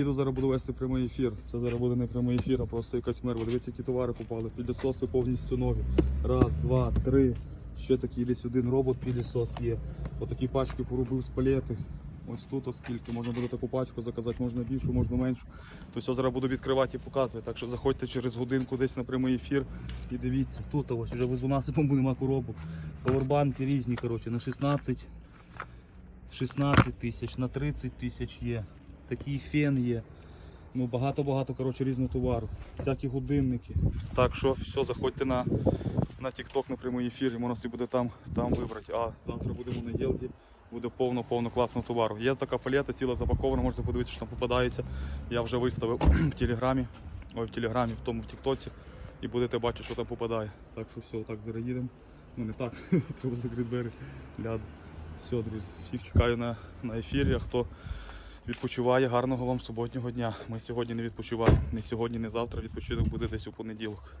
Їду зараз буду вести прямий ефір. Це зараз буде не прямий ефір, а просто якась мерва. Дивіться, які товари попали. Підлісоси повністю нові. Раз, два, три. Ще такий десь один робот підлісос є. Отакі пачки порубив з палети. Ось тут оскільки. Можна буде таку пачку заказати, можна більшу, можна меншу. То все зараз буду відкривати і показувати. Так що заходьте через годинку десь на прямий ефір і дивіться. Тут ось вже без насипом нема коробок. Повербанки різні, коротше, на 16 16 тисяч, на 30 тисяч є. Такий фен є. Ну, багато-багато коротше, різного товару. Всякі годинники. Так що все, заходьте на, на TikTok на прямий ефір, і можна собі буде там, там вибрати. А завтра будемо на Єлді, буде повно-повно класного товару. Є така палета, ціла запакована, можете подивитися, що там попадається. Я вже виставив в телеграмі, ой, в телеграмі, в тому в Тіктоці. І будете бачити, що там попадає. Так що все, так зараз їдемо. Ну не так, треба закрити двері. Все, друзі, всіх чекаю на, на ефірі. А хто відпочиває, гарного вам суботнього дня. Ми сьогодні не відпочиваємо. Не сьогодні, не завтра. Відпочинок буде десь у понеділок.